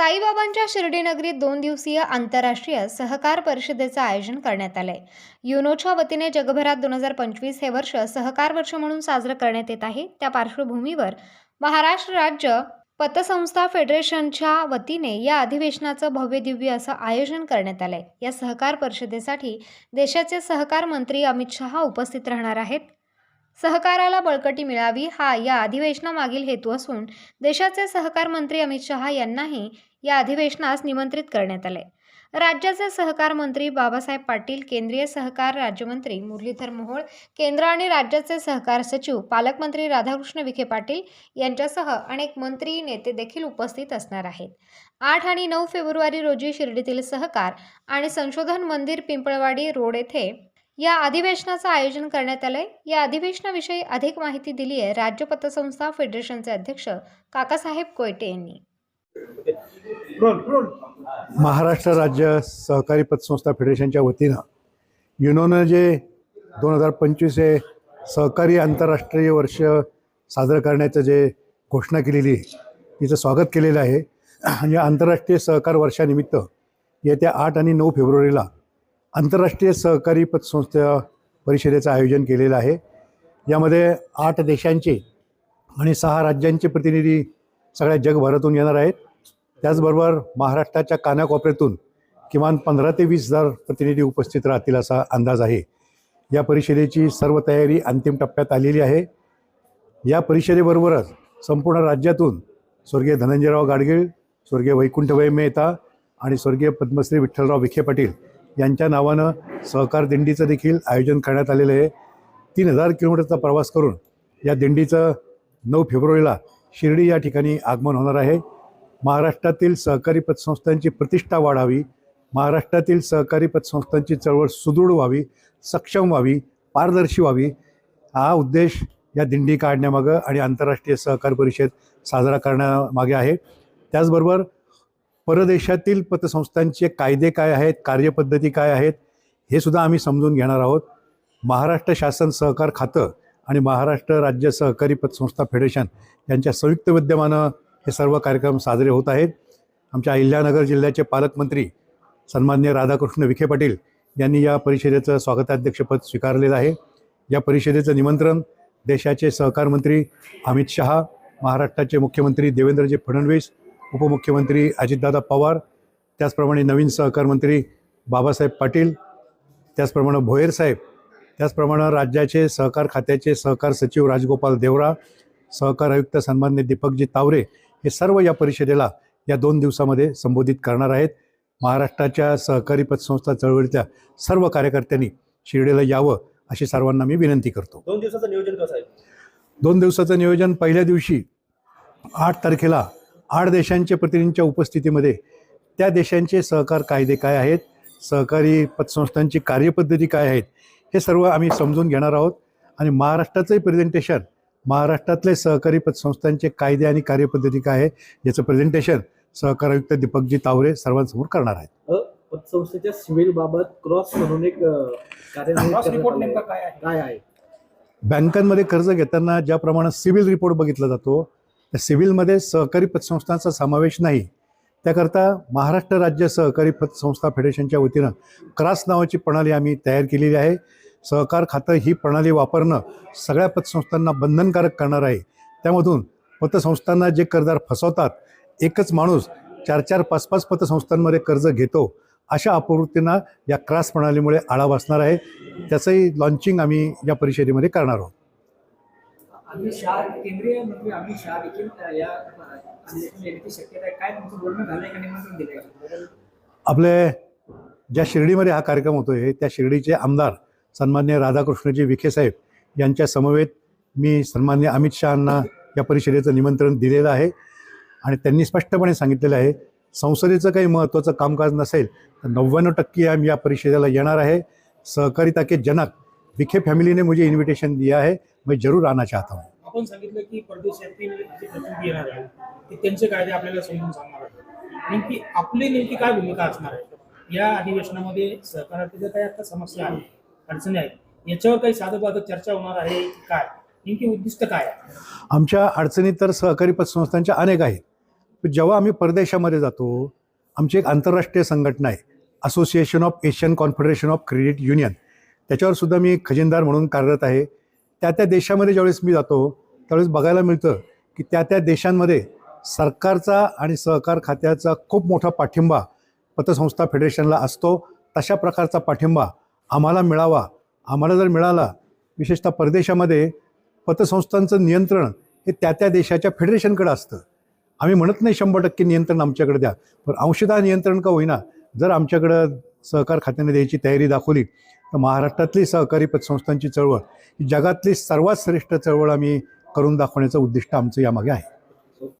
साईबाबांच्या शिर्डी नगरीत दोन दिवसीय आंतरराष्ट्रीय सहकार परिषदेचं आयोजन करण्यात आलंय. युनोच्या वतीने जगभरात दोन हजार पंचवीस हे वर्ष सहकार वर्ष म्हणून साजरं करण्यात येत आहे. त्या पार्श्वभूमीवर महाराष्ट्र राज्य पतसंस्था फेडरेशनच्या वतीने या अधिवेशनाचं भव्य दिव्य असं आयोजन करण्यात आलंय. या सहकार परिषदेसाठी देशाचे सहकार मंत्री अमित शहा उपस्थित राहणार आहेत. सहकाराला बळकटी मिळावी हा या अधिवेशनामागील हेतू असून देशाचे सहकार मंत्री अमित शहा यांनाही या अधिवेशनास निमंत्रित करण्यात आले. राज्याचे सहकार मंत्री बाबासाहेब पाटील केंद्रीय सहकार राज्यमंत्री मुरलीधर मोहोळ केंद्र आणि राज्याचे सहकार सचिव पालकमंत्री राधाकृष्ण विखे पाटील यांच्यासह अनेक मंत्री नेते देखील उपस्थित असणार आहेत. आठ आणि नऊ फेब्रुवारी रोजी शिर्डीतील सहकार आणि संशोधन मंदिर पिंपळवाडी रोड येथे या अधिवेशनाचं आयोजन करण्यात आलंय. या अधिवेशनाविषयी अधिक माहिती दिली आहे राज्य पतसंस्था फेडरेशनचे अध्यक्ष काकासाहेब कोयटे यांनी. महाराष्ट्र राज्य सहकारी पतसंस्था फेडरेशनच्या वतीनं युनोनं जे दोन हजार पंचवीस हे सहकारी आंतरराष्ट्रीय वर्ष साजरं करण्याचं जे घोषणा केलेली आहे तिचं स्वागत केलेलं आहे. या आंतरराष्ट्रीय सहकार वर्षानिमित्त येत्या आठ आणि नऊ फेब्रुवारीला आंतरराष्ट्रीय सहकारी पतसंस्था परिषदेचं आयोजन केलेलं आहे. यामध्ये आठ देशांचे आणि सहा राज्यांचे प्रतिनिधी सगळ्या जगभरातून येणार आहेत. त्याचबरोबर महाराष्ट्राच्या कानाकोपऱ्यातून किमान पंधरा ते वीस हजार प्रतिनिधी उपस्थित राहतील असा अंदाज आहे. या परिषदेची सर्व तयारी अंतिम टप्प्यात आलेली आहे. या परिषदेबरोबरच संपूर्ण राज्यातून स्वर्गीय धनंजयराव गाडगीळ स्वर्गीय वैकुंठभाई मेहता आणि स्वर्गीय पद्मश्री विठ्ठलराव विखे पाटील यांच्या नावानं सहकार दिंडीचं देखील आयोजन करण्यात आलेलं आहे. तीन हजार किलोमीटरचा प्रवास करून या दिंडीचं नऊ फेब्रुवारीला शिर्डी या ठिकाणी आगमन होणार आहे. महाराष्ट्रातील सहकारी पतसंस्थांची प्रतिष्ठा वाढावी महाराष्ट्रातील सहकारी पतसंस्थांची चळवळ सुदृढ व्हावी सक्षम व्हावी पारदर्शी व्हावी हा उद्देश या दिंडी काढण्यामागं आणि आंतरराष्ट्रीय सहकार परिषद साजरा करण्यामागे आहे. त्याचबरोबर परदेशातील पतसंस्थांचे कायदे काय आहेत कार्यपद्धती काय आहेत हे सुद्धा आम्ही समजून घेणार आहोत. महाराष्ट्र शासन सहकार खातं आणि महाराष्ट्र राज्य सहकारी पतसंस्था फेडरेशन यांच्या संयुक्त विद्यमानं हे सर्व कार्यक्रम साजरे होत आहेत. आमच्या अहिल्यानगर जिल्ह्याचे पालकमंत्री सन्मान्य राधाकृष्ण विखे पाटील यांनी या परिषदेचं स्वागताध्यक्षपद स्वीकारलेलं आहे. या परिषदेचं निमंत्रण देशाचे सहकार मंत्री अमित शहा महाराष्ट्राचे मुख्यमंत्री देवेंद्रजी फडणवीस उपमुख्यमंत्री अजितदादा पवार त्याचप्रमाणे नवीन सहकार मंत्री बाबासाहेब पाटील त्याचप्रमाणे भोयर साहेब त्याचप्रमाणे राज्याचे सहकार खात्याचे सहकार सचिव राजगोपाल देवरा सहकार आयुक्त सन्मान्य दीपकजी तावरे हे सर्व या परिषदेला या दोन दिवसामध्ये संबोधित करणार आहेत. महाराष्ट्राच्या सहकारी पतसंस्था चळवळीतल्या सर्व कार्यकर्त्यांनी शिर्डीला यावं अशी सर्वांना मी विनंती करतो. दोन दिवसाचं नियोजन कसं आहे? दोन दिवसाचं नियोजन पहिल्या दिवशी आठ तारखेला आठ देशांच्या प्रतिनिधींच्या उपस्थितीमध्ये त्या देशांचे सहकार कायदे काय आहेत? सहकारी पतसंस्थांची कार्यपद्धती काय आहेत? हे सर्व आम्ही समजून घेणार आहोत. आणि महाराष्ट्राचंही प्रेझेंटेशन महाराष्ट्रातले सहकारी पतसंस्थांचे कायदे आणि कार्यपद्धती काय आहे याचं प्रेझेंटेशन सहकार आयुक्त दीपकजी तावरे सर्वांसमोर करणार आहेत. पतसंस्थेच्या सिव्हिल बाबत क्रॉस म्हणून एक काय आहे? बँकांमध्ये कर्ज घेताना ज्याप्रमाणे सिव्हिल रिपोर्ट बघितला जातो त्या सिव्हिलमध्ये सहकारी पतसंस्थांचा समावेश नाही. त्याकरता महाराष्ट्र राज्य सहकारी पतसंस्था फेडरेशनच्या वतीनं क्रास नावाची प्रणाली आम्ही तयार केलेली आहे. सहकार खातं ही प्रणाली वापरणं सगळ्या पतसंस्थांना बंधनकारक करणार आहे. त्यामधून पतसंस्थांना जे कर्जदार फसवतात एकच माणूस चार चार पाच पाच पतसंस्थांमध्ये कर्ज घेतो अशा अपवृत्तींना या क्रास प्रणालीमुळे आळा बसणार आहे. त्याचंही लॉन्चिंग आम्ही या परिषदेमध्ये करणार आहोत. अमित शहा केंद्रीय मंत्री अमित शहा देखील या येण्याची शक्यता आहे. काय तुमचं बोलणं झालंय का निमंत्रण दिलंय? आपले ज्या शिर्डीमध्ये हा कार्यक्रम होतो त्या शिर्डीचे आमदार सन्मान्य राधाकृष्णजी विखे साहेब यांच्या समवेत मी सन्मान्य अमित शहांना या परिषदेचं निमंत्रण दिलेलं आहे. आणि त्यांनी स्पष्टपणे सांगितलेलं आहे संसदेचं काही महत्त्वाचं कामकाज नसेल तर नव्याण्णव टक्के आम्ही या परिषदेला येणार आहे. सहकारिता के जनक विखे फॅमिली ने मुझे इन्विटेशन दिया है मैं जरूर आना चाहता हूँ. आपण सांगितलं की परदेशातील जे प्रतिनिधी येणार आहे ते त्यांचे कायदे आपल्याला समजून सांगणार आहे नेमकी आपली नेमकी काय भूमिका असणार आहे? या अधिवेशनामध्ये सहकारातील काही आता समस्या आहेत अडचणी आहेत याच्यावर काही साधं चर्चा होणार आहे की काय? नेमकी उद्दिष्ट काय आहे? आमच्या अडचणी तर सहकारी पतसंस्थांच्या अनेक आहेत. पण जेव्हा आम्ही परदेशामध्ये जातो आमची एक आंतरराष्ट्रीय संघटना आहे association of Asian confederation of credit union त्याच्यावर सुद्धा मी खजिनदार म्हणून कार्यरत आहे. त्या त्या देशामध्ये ज्यावेळेस मी जातो त्यावेळेस बघायला मिळतं की त्या त्या देशांमध्ये सरकारचा आणि सहकार खात्याचा खूप मोठा पाठिंबा पतसंस्था फेडरेशनला असतो. तशा प्रकारचा पाठिंबा आम्हाला मिळावा. आम्हाला जर मिळाला विशेषतः परदेशामध्ये पतसंस्थांचं नियंत्रण हे त्या त्या देशाच्या फेडरेशनकडे असतं. आम्ही म्हणत नाही शंभर टक्के नियंत्रण आमच्याकडे द्या पण अंशतः नियंत्रण का होईना जर आमच्याकडं सहकार खात्याने द्यायची तयारी दाखवली तर महाराष्ट्रातली सहकारी पतसंस्थांची चळवळ ही जगातली सर्वात श्रेष्ठ चळवळ आम्ही करून दाखवण्याचं उद्दिष्ट आमचं यामागे आहे.